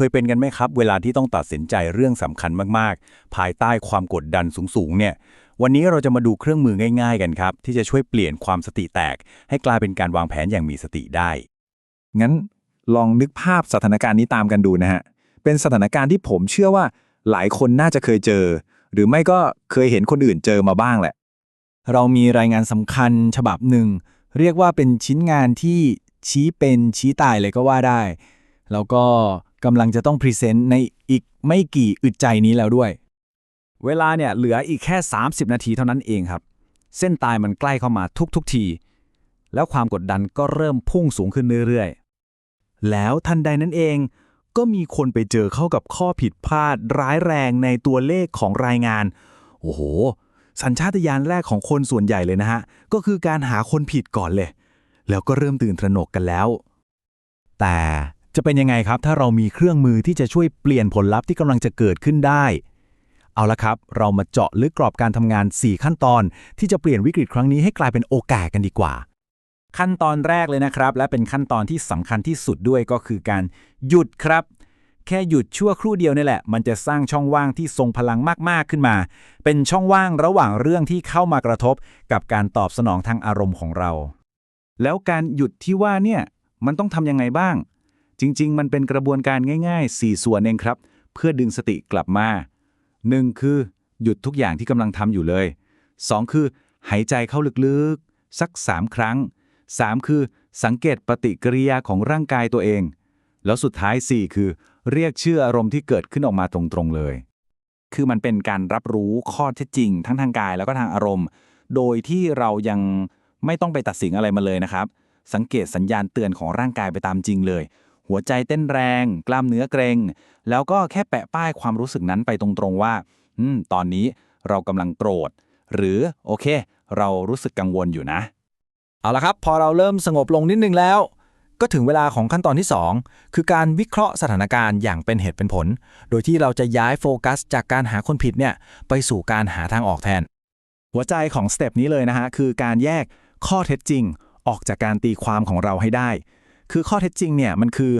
เคยเป็นกันไหมครับ เวลาที่ต้องตัดสินใจเรื่องสำคัญมากๆ ภายใต้ความกดดันสูงๆเนี่ย วันนี้เราจะมาดูเครื่องมือง่าย ๆ กันครับ ที่จะช่วยเปลี่ยนความสติแตก ให้กลายเป็นการวางแผนอย่างมีสติได้ งั้นลองนึกภาพสถานการณ์นี้ตามกันดูนะฮะ เป็นสถานการณ์ที่ผมเชื่อว่าหลายคนน่าจะเคยเจอ หรือไม่ก็เคยเห็นคนอื่นเจอมาบ้างแหละ เรามีรายงานสำคัญฉบับหนึ่ง เรียกว่าเป็นชิ้นงานที่ชี้เป็นชี้ตายเลยก็ว่าได้ แล้วก็ กำลังจะต้องพรีเซนต์ในอีกไม่กี่อึดใจนี้แล้วด้วย เวลาเนี่ยเหลืออีกแค่ 30 นาทีเท่านั้นเองครับ เส้นตายมันใกล้เข้ามาทุกๆที แล้วความกดดันก็เริ่มพุ่งสูงขึ้นเรื่อยแล้วทันใดนั้นเองก็มีคนไปเจอเข้ากับข้อผิดพลาดร้ายแรงในตัวเลขของรายงาน โอ้โห สัญชาตญาณแรกของคนส่วนใหญ่เลยนะฮะ ก็คือการหาคนผิดก่อนเลย แล้วก็เริ่มตื่นตระหนกกันแล้ว แต่ จะเป็นยังไงครับ ถ้าเรามีเครื่องมือที่จะช่วยเปลี่ยนผลลัพธ์ที่กำลังจะเกิดขึ้นได้ เอาละครับ เรามาเจาะลึกกรอบการทำงาน 4 ขั้นตอน ที่จะเปลี่ยนวิกฤตครั้งนี้ให้กลายเป็นโอกาสกันดีกว่า ขั้นตอนแรกเลยนะครับ และเป็นขั้นตอนที่สำคัญที่สุดด้วยก็คือการหยุดครับ แค่หยุดชั่วครู่เดียวนี่แหละ มันจะสร้างช่องว่างที่ทรงพลังมากๆขึ้นมา เป็นช่องว่างระหว่างเรื่องที่เข้ามากระทบ กับการตอบสนองทางอารมณ์ของเรา แล้วการหยุดที่ว่าเนี่ยมันต้องทำยังไงบ้าง จริง ๆ มันเป็นกระบวนการง่าย ๆ 4 ส่วนเองครับ เพื่อดึงสติกลับมา 1. คือ หยุดทุกอย่างที่กำลังทำอยู่เลย 2. คือ หายใจเข้าลึกๆ สัก 3 ครั้ง 3. คือ สังเกตปฏิกิริยาของร่างกายตัวเอง แล้วสุดท้าย 4 คือ เรียกชื่ออารมณ์ที่เกิดขึ้นออกมาตรงๆเลย คือมันเป็นการรับรู้ข้อเท็จจริง ทั้งทางกายแล้วก็ทางอารมณ์ โดยที่เรายังไม่ต้องไปตัดสินอะไรมาเลยนะครับ สังเกตสัญญาณเตือนของร่างกายไปตามจริงเลย หัวใจเต้นแรง กล้ามเนื้อเกร็งแล้วก็แค่แปะป้ายความรู้สึกนั้นไปตรงๆว่า อืม ตอนนี้เรากำลังโกรธ หรือโอเค เรารู้สึกกังวลอยู่นะ เอาละครับ พอเราเริ่มสงบลงนิดนึงแล้ว ก็ถึงเวลาของขั้นตอนที่ 2 คือการวิเคราะห์สถานการณ์อย่างเป็นเหตุเป็นผล โดยที่เราจะย้ายโฟกัส จากการหาคนผิดเนี่ยไปสู่การหาทางออกแทน หัวใจของสเต็ปนี้เลยนะฮะคือการแยกข้อเท็จจริง ออกจากการตีความของเราให้ได้ คือข้อเท็จจริงเนี่ยมันคือ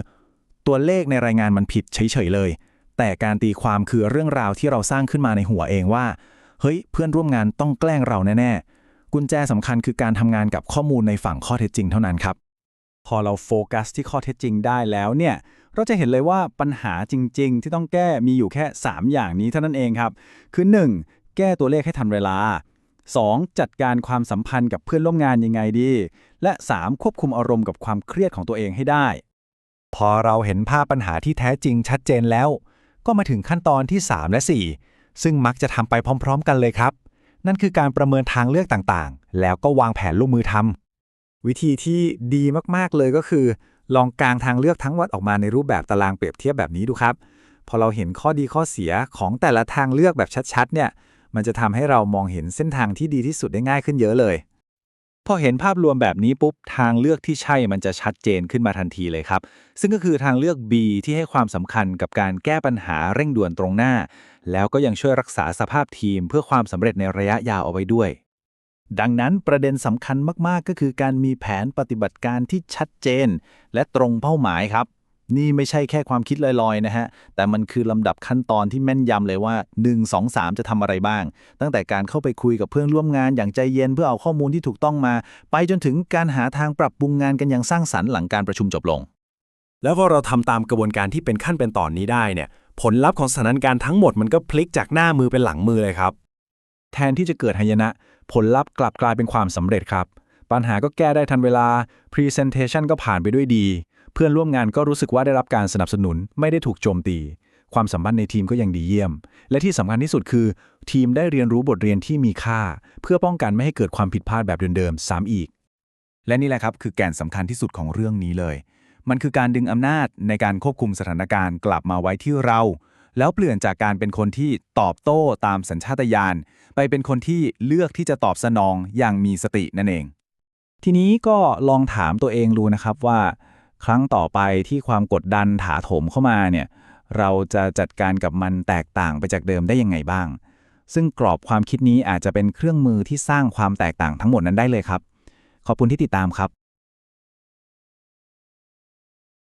ตัวเลขในรายงานมันผิดเฉยๆเลย แต่การตีความคือเรื่องราวที่เราสร้างขึ้นมาในหัวเองว่า เฮ้ย เพื่อนร่วมงานต้องแกล้งเราแน่ๆ กุญแจสำคัญคือการทำงานกับข้อมูลในฝั่งข้อเท็จจริงเท่านั้นครับ พอเราโฟกัสที่ข้อเท็จจริงได้แล้วเนี่ยเราจะเห็นเลยว่าปัญหาจริง ๆ ที่ต้องแก้มีอยู่แค่ 3 อย่างนี้เท่านั้นเองครับ คือ 1. แก้ตัวเลขให้ทันเวลา 2. จัดการความสัมพันธ์กับเพื่อนร่วมงานยังไงดี และ 3. ควบคุมอารมณ์กับความเครียดของตัวเองให้ได้ พอเราเห็นภาพปัญหาที่แท้จริงชัดเจนแล้ว ก็มาถึงขั้นตอนที่ 3 และ 4 ซึ่งมักจะทำไปพร้อม ๆ กันเลยครับ นั่นคือการประเมินทางเลือกต่างๆ แล้วก็วางแผนลงมือทำวิธีที่ดีมากๆเลยก็คือ ลองกางทางเลือกทั้งหมดออกมาในรูปแบบตารางเปรียบเทียบแบบนี้ดูครับ พอเราเห็นข้อดีข้อเสียของแต่ละทางเลือกแบบชัดๆเนี่ย มันจะทำให้เรามองเห็นเส้นทางที่ดีที่สุดได้ง่ายขึ้นเยอะเลย พอเห็นภาพรวมแบบนี้ปุ๊บ ทางเลือกที่ใช่มันจะชัดเจนขึ้นมาทันทีเลยครับ ซึ่งก็คือทางเลือก B ที่ให้ความสำคัญกับการแก้ปัญหาเร่งด่วนตรงหน้า แล้วก็ยังช่วยรักษาสภาพทีม เพื่อความสำเร็จในระยะยาวเอาไว้ด้วยดังนั้นประเด็นสำคัญมาก ๆ ก็คือการมีแผนปฏิบัติการที่ชัดเจน และตรงเป้าหมายครับ นี่ไม่ใช่แค่ความคิดลอยๆนะฮะ แต่มันคือลำดับขั้นตอนที่แม่นยำเลยว่า 1 2 3 จะทำอะไรบ้าง ตั้งแต่การเข้าไปคุยกับเพื่อนร่วมงานอย่างใจเย็นเพื่อเอาข้อมูลที่ถูกต้องมา ไปจนถึงการหาทางปรับปรุงงานกันอย่างสร้างสรรค์หลังการประชุมจบลง แล้วพอเราทำตามกระบวนการที่เป็นขั้นเป็นตอนนี้ได้เนี่ย ผลลัพธ์ของสถานการณ์ทั้งหมดมันก็พลิกจากหน้ามือเป็นหลังมือเลยครับ แทนที่จะเกิดหายนะ ผลลัพธ์กลับกลายเป็นความสำเร็จครับ ปัญหาก็แก้ได้ทันเวลา Presentation ก็ผ่านไปด้วยดีเพื่อนร่วมงานก็รู้สึกว่าได้รับการสนับสนุนไม่ได้ถูกโจมตี ความสัมพันธ์ในทีมก็ยังดีเยี่ยม และที่สำคัญที่สุดคือ ทีมได้เรียนรู้บทเรียนที่มีค่า เพื่อป้องกันไม่ให้เกิดความผิดพลาดแบบเดิมๆซ้ำอีก และนี่แหละครับคือแก่นสำคัญที่สุดของเรื่องนี้เลย มันคือการดึงอำนาจในการควบคุมสถานการณ์กลับมาไว้ที่เรา แล้วเปลี่ยนจากการเป็นคนที่ตอบโต้ตามสัญชาตญาณไปเป็นคนที่เลือกที่จะตอบสนองอย่างมีสตินั่นเอง ทีนี้ก็ลองถามตัวเองดูนะครับว่า ครั้งต่อไปที่ความกดดันถาโถมเข้ามาเนี่ยเราจะจัดการกับมันแตกต่างไปจากเดิมได้ยังไงบ้าง ซึ่งกรอบความคิดนี้อาจจะเป็นเครื่องมือที่สร้างความแตกต่างทั้งหมดนั้นได้เลยครับ ขอบคุณที่ติดตามครับ